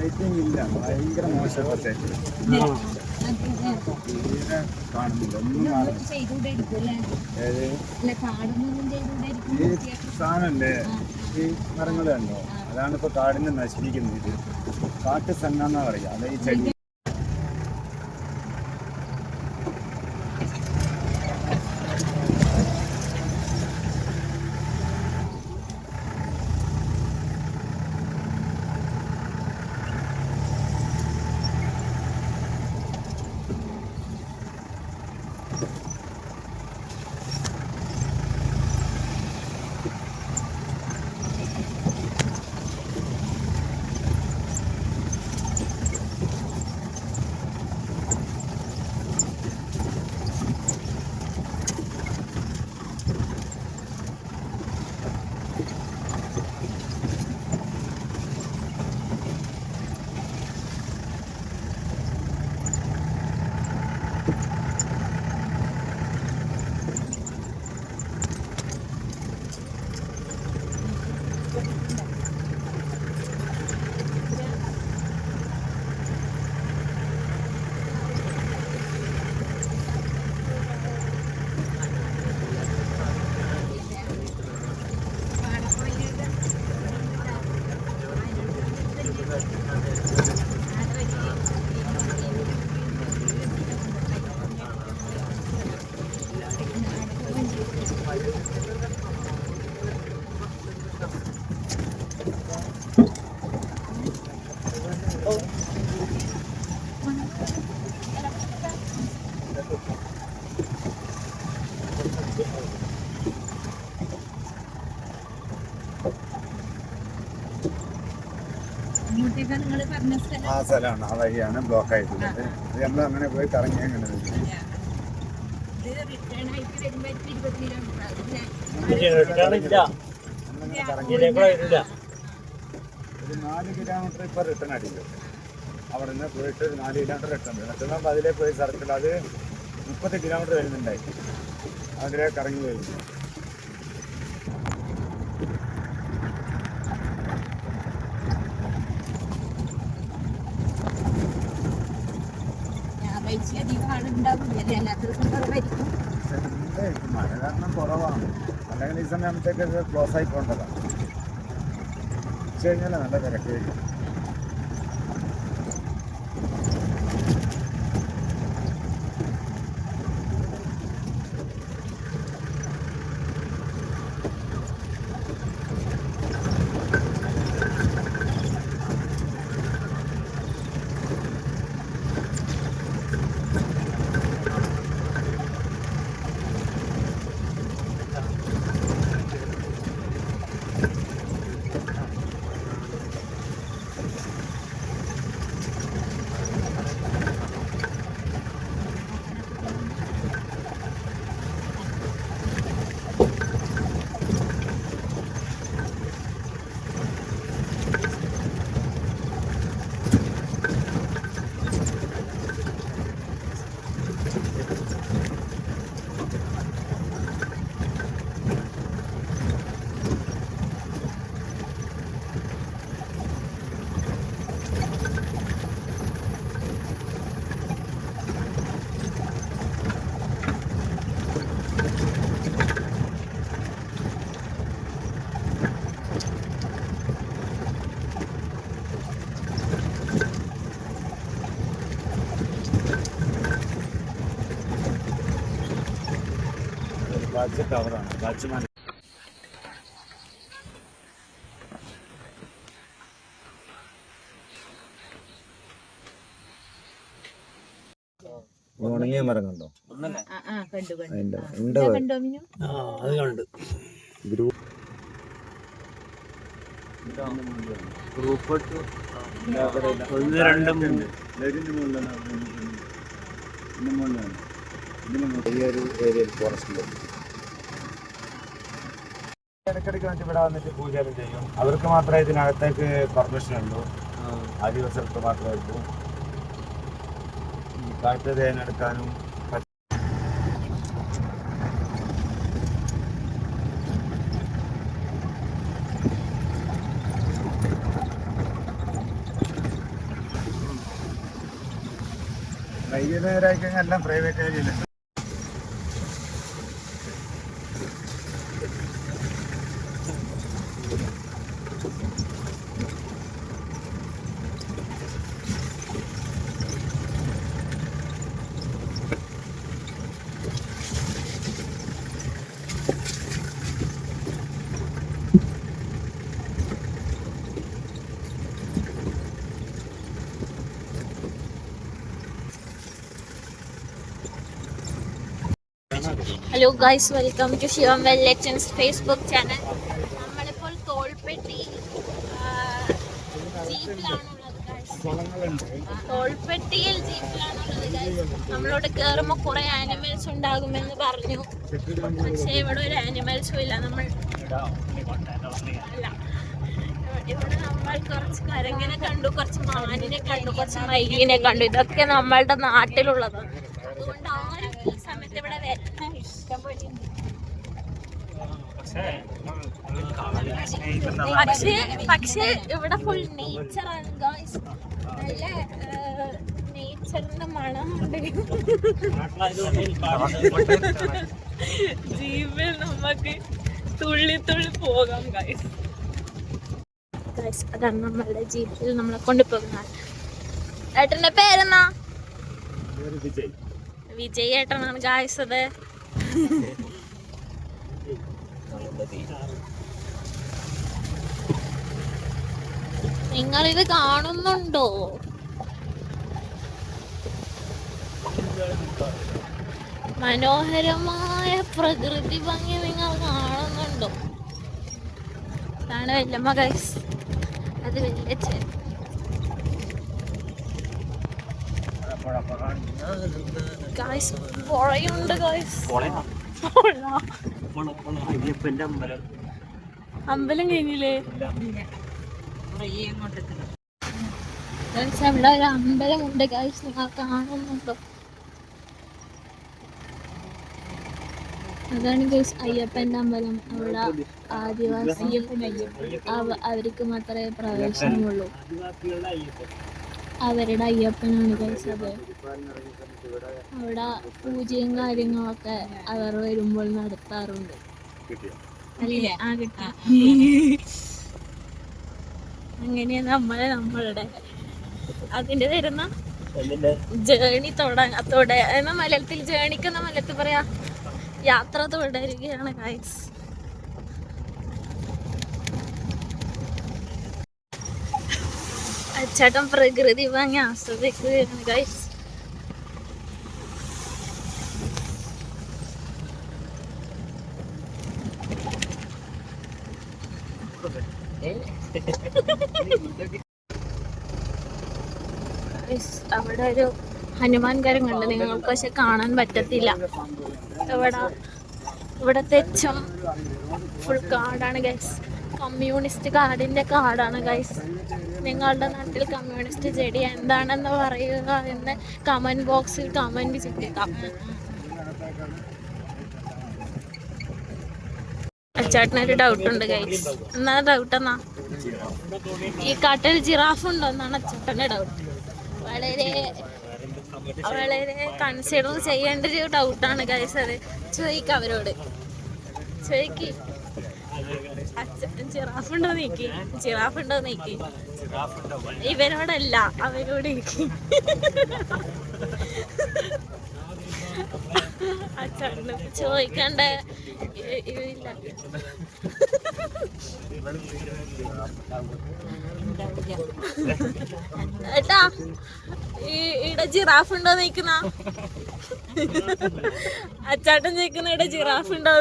Lighting ഇല്ല. ഭയങ്കര മോശപ്പെട്ട ഈ സാധനല്ലേ? ഈ മരങ്ങൾ കണ്ടോ? അതാണ് ഇപ്പൊ കാടിനെ നശിപ്പിക്കുന്നത്. ഇത് കാട്ട് സന്നാന്നാ പറയാ അതായത് ഈ ചെടി ഇങ്ങോട്ടേക്ക് നിങ്ങൾ പറഞ്ഞ സ്ഥലം ആ സ്ഥലമാണ് ആ വഴിയാണ് ബ്ലോക്ക് ആയിട്ടുള്ളത്. അത് നമ്മൾ അങ്ങനെ പോയി കറങ്ങി അങ്ങനെ ഒരു നാല് കിലോമീറ്റർ ഇപ്പൊ റിട്ടേൺ അടിക്കും അവിടെ നിന്ന് പോയിട്ട് ഒരു നാല് കിലോമീറ്റർ റിട്ടേൺ റിട്ടേൺ അതിലേ പോയി സർക്കിൾ അത് മുപ്പത് കിലോമീറ്റർ വരുന്നുണ്ടായി. അതിലേക്ക് കറങ്ങി വരുന്നു മഴ കാരണം കുറവാണ്. അല്ലെങ്കിൽ ഈ സമയത്തേക്ക് ക്ലോസ് ആയി ഉച്ച കഴിഞ്ഞാൽ നല്ല തിരക്കായിരിക്കും. വാച്ച് കവറാണ് വാച്ച്മാൻ ഉണങ്ങിയ മരം കണ്ടോ. ഉണ്ട് അത്. കണ്ട് ഗ്രൂപ്പ് ഒന്ന് രണ്ട് മൂന്ന് ഇതിന്റെ മുകളിലാണ് ഇതിന്റെ മുകളിലാണ് ഇതിന് മുകളിൽ ഈ ഒരു ഏരിയയിൽ ഫോറസ്റ്റ് ഇടയ്ക്കിടയ്ക്ക് വന്നിട്ട് ഇവിടെ വന്നിട്ട് പൂജയെല്ലാം ചെയ്യും. അവർക്ക് മാത്രമേ ഇതിനകത്തേക്ക് പെർമിഷൻ ഉള്ളൂ. ആദിവാസികൾക്ക് മാത്രമേ ഉള്ളൂ. കാട്ട് തേനെടുക്കാനും വൈകുന്നേരമായിക്കഴിഞ്ഞാൽ എല്ലാം private ഏരിയയിലുണ്ട് hello guys welcome to Shivam ലെക്ചൻസ് Facebook channel നമ്മളിപ്പോൾ തോൾപ്പെട്ടി ജീപ്പിലാണുള്ളത് തോൾപ്പെട്ടിയിൽ ജീപ്പിലാണുള്ളത് നമ്മളോട് കയറുമ്പോൾ കുറെ ആനിമൽസ് ഉണ്ടാകുമെന്ന് പറഞ്ഞു. പക്ഷേ ഇവിടെ ഒരു ആനിമൽസും ഇല്ല. നമ്മൾ ഇവിടെ നമ്മൾ കുറച്ച് കരങ്ങനെ കണ്ടു കുറച്ച് മാനിനെ കണ്ടു കുറച്ച് മയിലിനെ കണ്ടു. ഇതൊക്കെ നമ്മളുടെ നാട്ടിലുള്ളതാണ് അതുകൊണ്ട് ആരും ഈ സമയത്ത് ഇവിടെ വരാൻ ഇഷ്ടം പോലെ ഉണ്ട്. പക്ഷേ പക്ഷേ ഇവിടെ ഫുൾ നേച്ചറാണ് ഗായ്സ് നല്ല നേച്ചറിന്റെ മണമുണ്ട് ജീവൻ നമുക്ക് തുള്ളി തുള്ളി പോകാം ഗായ്സ് ഗായ്സ് അതാണ് നമ്മളുടെ ജീപ്പിൽ നമ്മളെ കൊണ്ടുപോകുന്നത് ഏട്ടന്റെ പേരെന്നാ? പേര് വിജയ്. വിജയ് ഏട്ടനാണ് ഗായ്സ് അത്. നിങ്ങളിത് കാണുന്നുണ്ടോ? മനോഹരമായ പ്രകൃതി ഭംഗി നിങ്ങൾ കാണുന്നുണ്ടോ? അതാണ് വല്യമ്മ ഗൈസ് അത് വല്യച്ഛൻ ഗൈസ് പുഴയുണ്ട് ഗായ്സ് അമ്പലം. കഴിഞ്ഞില്ലേ? അവിടെ ഒരു അമ്പലമുണ്ട് ഗായ്സ് നിങ്ങൾ കാണുന്നുണ്ടോ? അതാണ് ഗൈസ് അയ്യപ്പന്റെ അമ്പലം. അവിടെ ആദിവാസി അവ- അവർക്ക് മാത്രമേ പ്രവേശനമുള്ളൂ. അവരുടെ അയ്യപ്പനാണ് ഗൈസ് അത് അവിടെ പൂജയും കാര്യങ്ങളൊക്കെ അവർ വരുമ്പോൾ നടത്താറുണ്ട്. ആ കിട്ടാ. അങ്ങനെയാ നമ്മളെ നമ്മളുടെ അതിന്റെ എന്നിന്റെ ജേണി തുടങ്ങ തുട എന്ന മലയാളത്തിൽ ജേണിക്കുന്ന മലയാളത്തിൽ പറയാ യാത്ര തുടരുകയാണ് ഗൈസ് അച്ചേട്ടൻ പ്രകൃതി ഭംഗി ആസ്വദിക്കുകയാണ് ഗൈസ് അവിടെ ഒരു ഹനുമാൻ കണ്ട് നിങ്ങൾക്ക് പക്ഷെ കാണാൻ പറ്റത്തില്ല. ഇവിടെ ഇവിടെ തെച്ചം ഫുൾ കാടാണ് ഗൈസ് കമ്മ്യൂണിസ്റ്റ് കാടിന്റെ കാടാണ് ഗൈസ് നിങ്ങളുടെ നാട്ടിൽ കമ്മ്യൂണിസ്റ്റ് ചെടി എന്താണെന്ന് പറയുക എന്ന് കമന്റ് ബോക്സിൽ കമന്റ് ചെയ്തേക്കാം. അച്ചാട്ടിനൊരു ഡൗട്ട് ഉണ്ട് ഗൈസ് എന്നാ ഡൗട്ട് എന്നാ? ഈ കാട്ടിൽ ജിറാഫ് ഉണ്ടോ എന്നാണ് അച്ചാട്ടന്റെ ഡൗട്ട് വളരെ വളരെ കൺസിഡർ ചെയ്യേണ്ട ഒരു ഡൗട്ടാണ് ഗൈസ് അത്. ചോദിക്കാം അവരോട്. ചോദിക്ക്. ജിറാഫ് ഉണ്ടോ നീക്കി. നീക്കി. ഇവരോടല്ല അവരോട് നീക്കി ചോദിക്കണ്ട. ഇ- ഇതില്ല ഏട്ടാ ഈ ഇവിടെ ജിറാഫ് ഉണ്ടോ നീക്കുന്ന അച്ചാട്ടൻ ചോദിക്കുന്ന ഇവിടെ ജിറാഫ് ഉണ്ടോ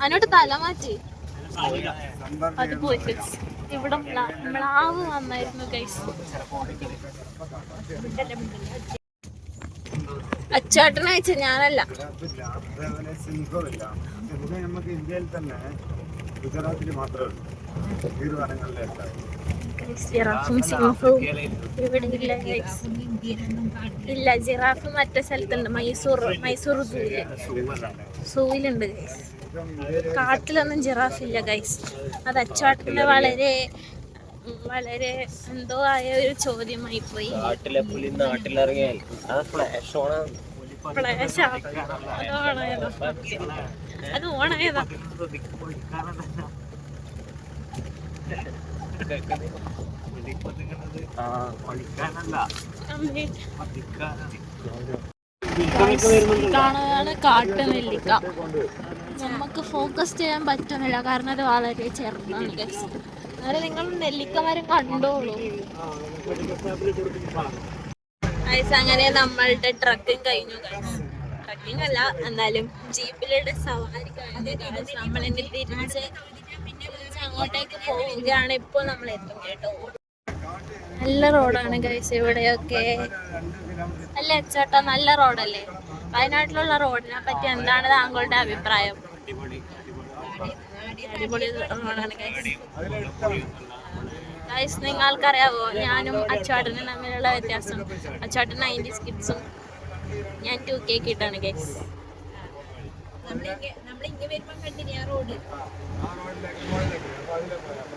അതിനോട്ട് തല മാറ്റി അത് പോയി. ഇവിടെ മ്ലാവ് വന്നായിരുന്നു ഗൈസ് അച്ചാട്ടനെ ഞാനല്ല ഇന്ത്യയിൽ തന്നെ ഗുജറാത്തിൽ മാത്രമേ ഉള്ളൂ ഇല്ല ജിറാഫ് മറ്റേ സ്ഥലത്തുണ്ട് മൈസൂർ മൈസൂർ സൂവിലുണ്ട് സൂയിലുണ്ട് guys. കാട്ടിലൊന്നും ജിറാഫ് ഇല്ല ഗൈസ് അത് അച്ചാട്ടിന്റെ വളരെ വളരെ എന്തോ ആയ ഒരു ചോദ്യമായി പോയി നാട്ടിലെ പുലി നാട്ടിലിറങ്ങിയാൽ അത് ഫ്ലാഷ് ഓണാണ് ഫ്ലാഷ് അത് ഓണായതാ. അത് ഓണായതാ. കാണുന്നതാണ് കാട്ടുനെല്ലിക്ക. നമുക്ക് ഫോക്കസ് ചെയ്യാൻ പറ്റുന്നില്ല. കാരണം അത് വളരെ ചെറുതാണ് ഗൈസ് നിങ്ങൾ നെല്ലിക്ക മരം കണ്ടോളൂ അങ്ങനെ നമ്മളുടെ ട്രക്കും കഴിഞ്ഞു ട്രക്കിംഗ് അല്ല എന്നാലും ജീപ്പിലൂടെ സവാരി കഴിഞ്ഞു നമ്മളെന്നെ തിരിച്ച് അങ്ങോട്ടേക്ക് പോവുകയാണ് ഇപ്പോൾ നമ്മൾ എത്തും കേട്ടോ. നല്ല റോഡാണ് ഗൈസ് ഇവിടെയൊക്കെ. അല്ലേ ചേട്ടാ നല്ല റോഡല്ലേ? വയനാട്ടിലുള്ള റോഡിനെ പറ്റി എന്താണ് താങ്കളുടെ അഭിപ്രായം? അടിപൊളി റോഡാണ് ഗൈസ് ഗൈസ് നിങ്ങൾക്കറിയാവോ ഞാനും അച്ചാട്ടനും തമ്മിലുള്ള വ്യത്യാസം. അച്ചാട്ടൻ നയന്റി കിഡ്സും ഞാൻ ടു കെ കിട്ടാണ് ഗൈസ് നമ്മളിങ്ങ ഇങ്ങനെ വരുമ്പോ കണ്ടിന് ആ റോഡ് ആ റോഡിലേക്ക് പോയതൊക്കെ അപ്പൊ അതിലെ പോയത്